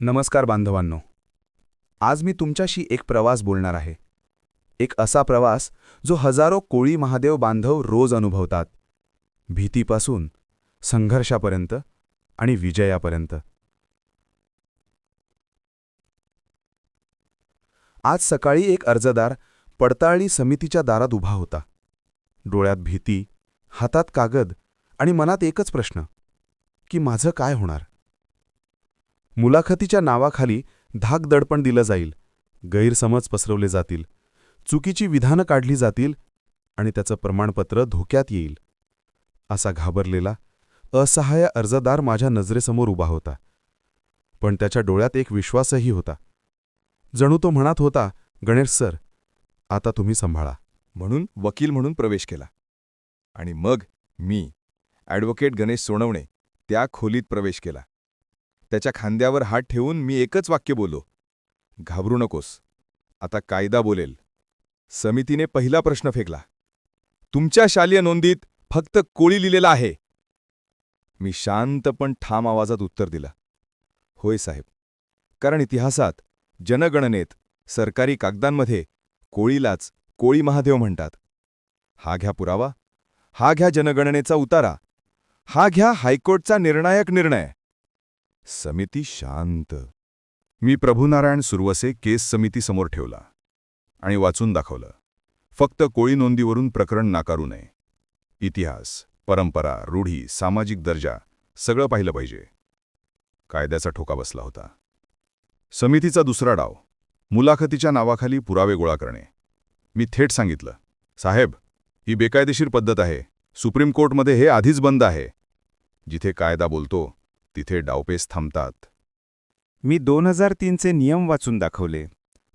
नमस्कार बांधवांनो. आज मी तुमच्याशी एक प्रवास बोलणार आहे. एक असा प्रवास जो हजारो कोळी महादेव बांधव रोज अनुभवतात. भीतीपासून संघर्षापर्यंत आणि विजयापर्यंत. आज सकाळी एक अर्जदार पडताळणी समितीच्या दारात उभा होता. डोळ्यात भीती हातात कागद आणि मनात एकच प्रश्न की माझं काय होणार? मुलाखतीच्या नावाखाली धाक दडपण दिलं जाईल. गैरसमज पसरवले जातील. चुकीची विधानं काढली जातील आणि त्याचं प्रमाणपत्र धोक्यात येईल. असा घाबरलेला असहाय्य अर्जदार माझ्या नजरेसमोर उभा होता. पण त्याच्या डोळ्यात एक विश्वासही होता. जणू तो म्हणत होता गणेश सर आता तुम्ही सांभाळा. म्हणून वकील म्हणून प्रवेश केला. आणि मग मी ॲडव्होकेट गणेश सोनवणे त्या खोलीत प्रवेश केला. त्याच्या खांद्यावर हात ठेवून मी एकच वाक्य बोलो घाबरू नकोस. आता कायदा बोलेल. समितीने पहिला प्रश्न फेकला. तुमच्या शालेय नोंदीत फक्त कोळी लिहिलेला आहे. मी शांत पण ठाम आवाजात उत्तर दिला. होय साहेब. कारण इतिहासात जनगणनेत सरकारी कागदांमध्ये कोळीलाच कोळी महादेव म्हणतात. हा घ्या पुरावा. हा घ्या जनगणनेचा उतारा. हा घ्या हायकोर्टचा निर्णायक निर्णय. समिती शांत. मी प्रभुनारायण सुरवसे केस समितीसमोर ठेवला आणि वाचून दाखवलं. फक्त कोळी नोंदीवरून प्रकरण नाकारू नये. इतिहास परंपरा रूढी सामाजिक दर्जा सगळं पाहिलं पाहिजे. कायद्याचा ठोका बसला होता. समितीचा दुसरा डाव मुलाखतीच्या नावाखाली पुरावे गोळा करणे. मी थेट सांगितलं साहेब ही बेकायदेशीर पद्धत आहे. सुप्रीम कोर्टमध्ये हे आधीच बंद आहे. जिथे कायदा बोलतो तिथे डावपेस थांबतात. मी दोन हजार तीनचे नियम वाचून दाखवले.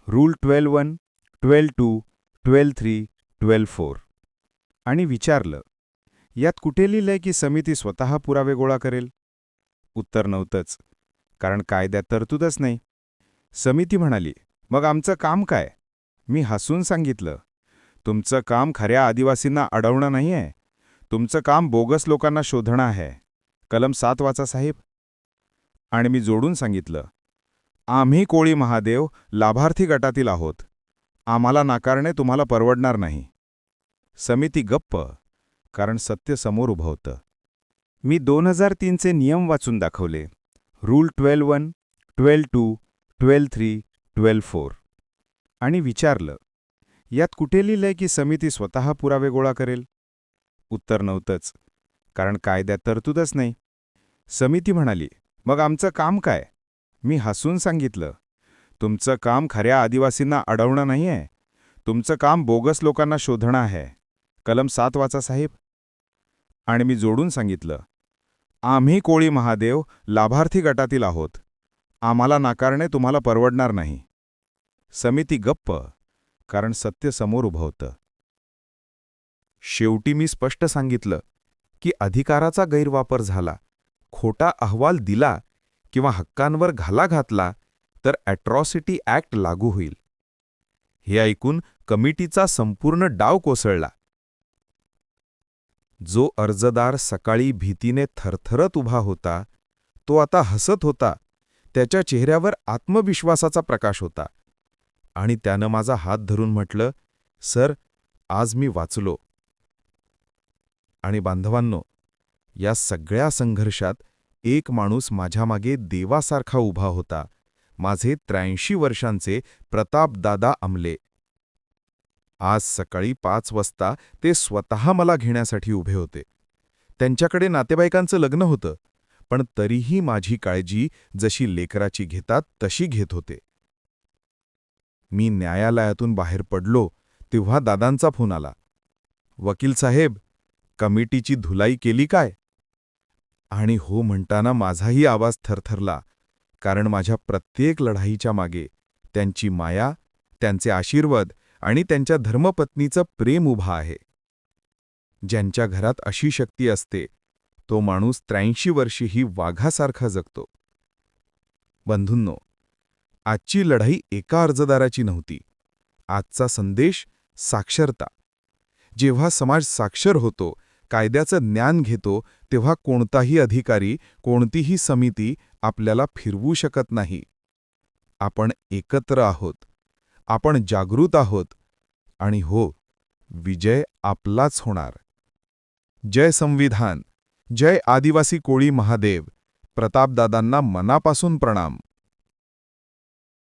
Rule twelve one twelve two twelve three twelve four आणि विचारलं यात कुठे लिहिलंय की समिती स्वतः पुरावे गोळा करेल? उत्तर नव्हतंच कारण कायद्यात तरतूदच नाही. समिती म्हणाली मग आमचं काम काय? मी हसून सांगितलं तुमचं काम खऱ्या आदिवासींना अडवणं नाही आहे तुमचं काम बोगस लोकांना शोधणं आहे. कलम सात वाचा साहेब. आणि मी जोडून सांगितलं आम्ही कोळी महादेव लाभार्थी गटातील आहोत. आम्हाला नाकारणे तुम्हाला परवडणार नाही. समिती गप्प कारण सत्य समोर उभं होतं. मी दोन हजार तीनचे नियम वाचून दाखवले. Rule twelve one twelve two twelve three twelve four आणि विचारलं यात कुठे लिहिलंय की समिती स्वतः पुरावे गोळा करेल? उत्तर नव्हतंच कारण कायद्यात तरतूदच नाही. समिती म्हणाली मग आमचं काम काय? मी हसून सांगितलं. तुमचं काम खऱ्या आदिवासींना अडवणं नाही आहे तुमचं काम बोगस लोकांना शोधणं आहे. कलम सात वाचा साहेब. आणि मी जोडून सांगितलं. आम्ही कोळी महादेव लाभार्थी गटातील आहोत. आम्हाला नाकारणे तुम्हाला परवडणार नाही. समिती गप्प कारण सत्य समोर उभं होतं. शेवटी मी स्पष्ट सांगितलं की अधिकाराचा गैरवापर झाला. खोटा अहवाल दिला किंवा हक्कांवर घाला घातला तर ॲट्रॉसिटी ॲक्ट लागू होईल. हे ऐकून कमिटीचा संपूर्ण डाव कोसळला. जो अर्जदार सकाळी भीतीने थरथरत उभा होता तो आता हसत होता त्याच्या चेहऱ्यावर आत्मविश्वासाचा प्रकाश होता. आणि त्यानं माझा हात धरून म्हटलं सर आज मी वाचलो. आणि बांधवांनो या सगळ्या संघर्षात एक माणूस माझ्यामागे देवासारखा उभा होता. माझे त्र्याऐंशी वर्षांचे प्रतापदादा आमले आज सकाळी पाच वाजता ते स्वतः मला घेण्यासाठी उभे होते. त्यांच्याकडे नातेवाईकांचं लग्न होतं पण तरीही माझी काळजी जशी लेकराची घेतात तशी घेत होते. मी न्यायालयातून बाहेर पडलो तेव्हा दादांचा फोन आला. वकील साहेब कमिटीची धुलाई केली काय? आणि हो म्हणताना माझाही आवाज थरथरला कारण माझ्या प्रत्येक लढाईच्या मागे त्यांची माया त्यांचे आशीर्वाद आणि त्यांच्या धर्मपत्नीचं प्रेम उभा आहे. ज्यांच्या घरात अशी शक्ती असते तो माणूस त्र्याऐंशी वर्षीही वाघासारखा जगतो. बंधूंनो आजची लढाई एका अर्जदाराची नव्हती. आजचा संदेश साक्षरता. जेव्हा समाज साक्षर होतो कायद्याचं ज्ञान घेतो तेव्हा कोणताही अधिकारी कोणतीही समिती आपल्याला फिरवू शकत नाही. आपण एकत्र आहोत. आपण जागृत आहोत. आणि हो विजय आपलाच होणार. जय संविधान. जय आदिवासी कोळी महादेव. प्रतापदादांना मनापासून प्रणाम.